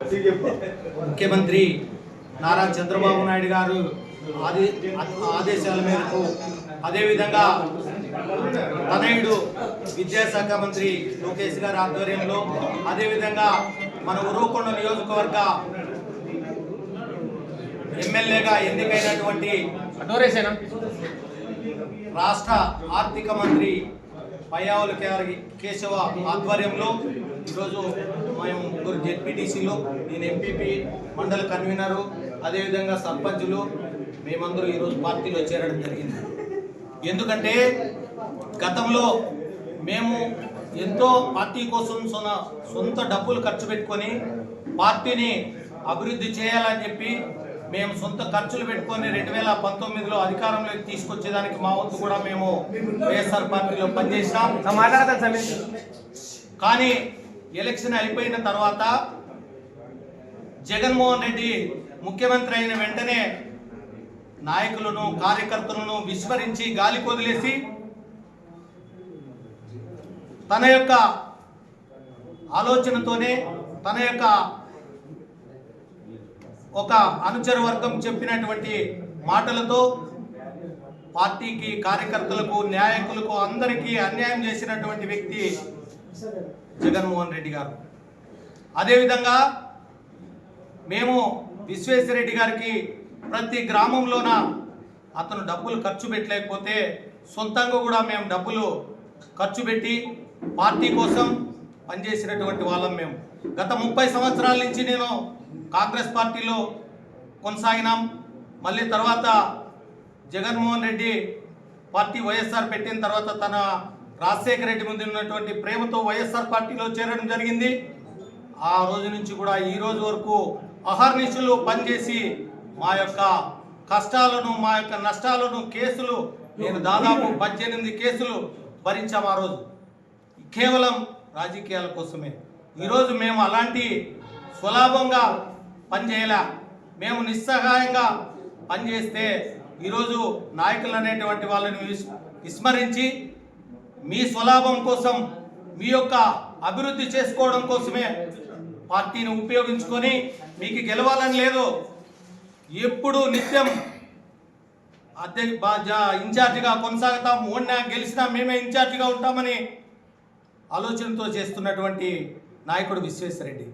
ముఖ్యమంత్రి నారా చంద్రబాబు నాయుడు గారు ఆది ఆదేశాల మేరకు అదేవిధంగా తనయుడు విద్యాశాఖ మంత్రి లోకేష్ గారి ఆధ్వర్యంలో అదేవిధంగా మన ఉరవకొండ నియోజకవర్గ ఎమ్మెల్యేగా ఎన్నికైనటువంటి రాష్ట్ర ఆర్థిక మంత్రి పయ్యావుల కే- కేశవ ఆధ్వర్యంలో ఈరోజు మేము ముగ్గురు జెడ్పీటీసీలు నేను ఎంపీపీ మండల కన్వీనరు అదేవిధంగా సర్పంచులు మేమందరూ ఈరోజు పార్టీలో చేరడం జరిగింది. ఎందుకంటే గతంలో మేము ఎంతో పార్టీ కోసం సొన సొంత డబ్బులు ఖర్చు పెట్టుకొని పార్టీని అభివృద్ధి చేయాలని చెప్పి మేము సొంత ఖర్చులు పెట్టుకొని రెండు వేల పంతొమ్మిదిలో అధికారంలోకి తీసుకొచ్చేదానికి మా వంతు కూడా మేము వైఎస్ఆర్ పార్టీలో పనిచేసినాం కానీ ఎలక్షన్ అయిపోయిన తర్వాత జగన్మోహన్ రెడ్డి ముఖ్యమంత్రి అయిన వెంటనే నాయకులను కార్యకర్తలను విస్మరించి గాలి కొదిలేసి తన యొక్క ఆలోచనతోనే తన యొక్క ఒక అనుచర వర్గం చెప్పినటువంటి మాటలతో పార్టీకి కార్యకర్తలకు నాయకులకు అందరికీ అన్యాయం చేసినటువంటి వ్యక్తి జగన్మోహన్ రెడ్డి గారు. అదేవిధంగా మేము విశ్వేశ్వరరెడ్డి గారికి ప్రతి గ్రామంలోన అతను డబ్బులు ఖర్చు పెట్టలేకపోతే సొంతంగా కూడా మేము డబ్బులు ఖర్చు పెట్టి పార్టీ కోసం పనిచేసినటువంటి వాళ్ళం మేము. గత ముప్పై సంవత్సరాల నుంచి నేను కాంగ్రెస్ పార్టీలో కొనసాగినాం. మళ్ళీ తర్వాత జగన్మోహన్ రెడ్డి పార్టీ వైఎస్ఆర్ పెట్టిన తర్వాత తన రాజశేఖర రెడ్డి ముందు ఉన్నటువంటి ప్రేమతో వైఎస్ఆర్ పార్టీలో చేరడం జరిగింది. ఆ రోజు నుంచి కూడా ఈ రోజు వరకు అహర్నిశలు పనిచేసి మా యొక్క కష్టాలను మా యొక్క నష్టాలను కేసులు నేను దాదాపు పద్దెనిమిది కేసులు భరించాం ఆ రోజు. కేవలం రాజకీయాల కోసమే. ఈరోజు మేము అలాంటి సులభంగా పనిచేయలే. మేము నిస్సహాయంగా పనిచేస్తే ఈరోజు నాయకులు అనేటువంటి వాళ్ళని విస్- విస్మరించి మీ స్వలాభం కోసం మీ యొక్క అభివృద్ధి చేసుకోవడం కోసమే పార్టీని ఉపయోగించుకొని మీకు గెలవాలని లేదు. ఎప్పుడు నిత్యం అధ్యక్ష జా- ఇన్ఛార్జిగా కొనసాగుతాం ఓడినా గెలిచినా మేమే ఇన్ఛార్జిగా ఉంటామని ఆలోచనతో చేస్తున్నటువంటి నాయకుడు విశ్వేశ్వరరెడ్డి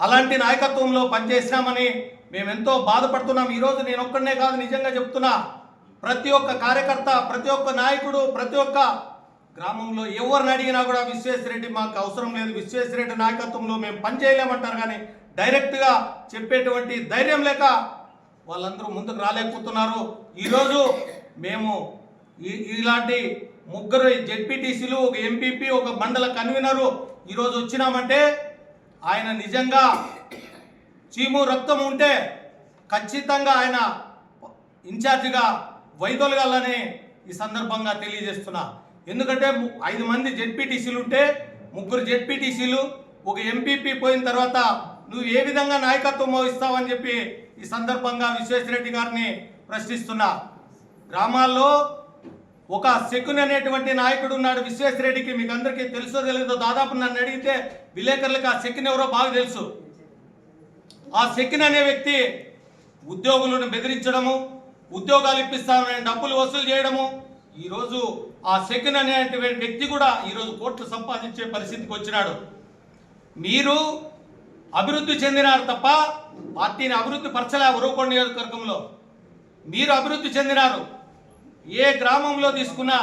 అలాంటి నాయకత్వంలో పనిచేసినామని మేము ఎంతో బాధపడుతున్నాం ఈరోజు నేను ఒక్కడనే కాదు నిజంగా చెప్తున్నా. ప్రతి ఒక్క కార్యకర్త ప్రతి ఒక్క నాయకుడు ప్రతి ఒక్క గ్రామంలో ఎవరిని అడిగినా కూడా విశ్వేశ్వరరెడ్డి మాకు అవసరం లేదు. విశ్వేశ్వరరెడ్డి నాయకత్వంలో మేము పని చేయలేమంటారు కానీ డైరెక్ట్గా చెప్పేటువంటి ధైర్యం లేక వాళ్ళందరూ ముందుకు రాలేకపోతున్నారు. ఈరోజు మేము ఈ- ఇలాంటి ముగ్గురు జెడ్పీటీసీలు ఒక ఎంపీపీ ఒక మండల కన్వీనరు ఈరోజు వచ్చినామంటే ఆయన నిజంగా చీము రక్తం ఉంటే ఖచ్చితంగా ఆయన ఇన్ఛార్జిగా వైదొలగాలని ఈ సందర్భంగా తెలియజేస్తున్నా. ఎందుకంటే ఐదు మంది జెడ్పీటీసీలు ఉంటే ముగ్గురు జెడ్పీటీసీలు ఒక ఎంపీపీ పోయిన తర్వాత నువ్వు ఏ విధంగా నాయకత్వం వహిస్తావని చెప్పి ఈ సందర్భంగా విశ్వేశ్వరరెడ్డి గారిని ప్రశ్నిస్తున్నా. గ్రామాల్లో ఒక శకున్ అనేటువంటి నాయకుడు ఉన్నాడు విశ్వేశ్వరరెడ్డికి మీకు అందరికీ తెలుసో తెలియదో దాదాపు నన్ను అడిగితే విలేకరులకు ఆ శకున్ ఎవరో బాగా తెలుసు. ఆ శకున్ అనే వ్యక్తి ఉద్యోగులను బెదిరించడము ఉద్యోగాలు ఇప్పిస్తామని డబ్బులు వసూలు చేయడము. ఈరోజు ఆ శకున్ అనేటువంటి వ్యక్తి కూడా ఈరోజు కోట్లు సంపాదించే పరిస్థితికి వచ్చినాడు. మీరు అభివృద్ధి చెందినారు తప్ప పార్టీని అభివృద్ధి పరచలే ఉరవకొండ నియోజకవర్గంలో మీరు అభివృద్ధి చెందినారు. ఏ గ్రామంలో తీసుకున్నా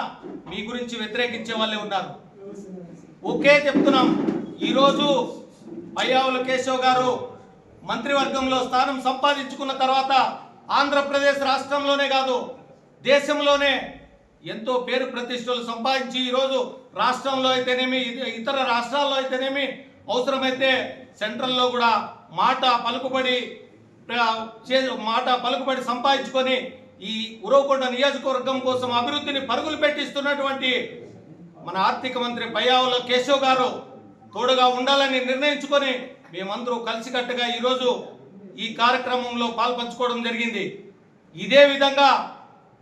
మీ గురించి వ్యతిరేకించే వాళ్ళే ఉన్నారు. ఒకే చెప్తున్నాం. ఈరోజు పయ్యావుల కేశవ్ గారు మంత్రివర్గంలో స్థానం సంపాదించుకున్న తర్వాత ఆంధ్రప్రదేశ్ రాష్ట్రంలోనే కాదు దేశంలోనే ఎంతో పేరు ప్రతిష్టలు సంపాదించి ఈరోజు రాష్ట్రంలో అయితేనేమి ఇతర రాష్ట్రాల్లో అయితేనేమి అవసరమైతే సెంట్రల్లో కూడా మాట పలుకుబడి చే- మాట పలుకుబడి సంపాదించుకొని ఈ ఉరవకొండ నియోజకవర్గం కోసం అభివృద్ధిని పరుగులు పెట్టిస్తున్నటువంటి మన ఆర్థిక మంత్రి పయ్యావుల కేశవ్ గారు తోడుగా ఉండాలని నిర్ణయించుకొని మేమందరూ కలిసికట్టుగా ఈరోజు ఈ కార్యక్రమంలో పాల్పంచుకోవడం జరిగింది. ఇదే విధంగా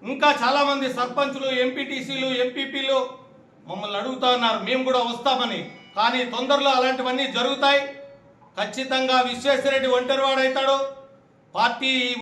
ఇంకా చాలామంది సర్పంచులు ఎంపీటీసీలు ఎంపీపీలు మమ్మల్ని అడుగుతా ఉన్నారు. మేము కూడా వస్తామని. కానీ తొందరలో అలాంటివన్నీ జరుగుతాయి. ఖచ్చితంగా విశ్వేశ్వరరెడ్డి ఒంటరివాడవుతాడు పార్టీ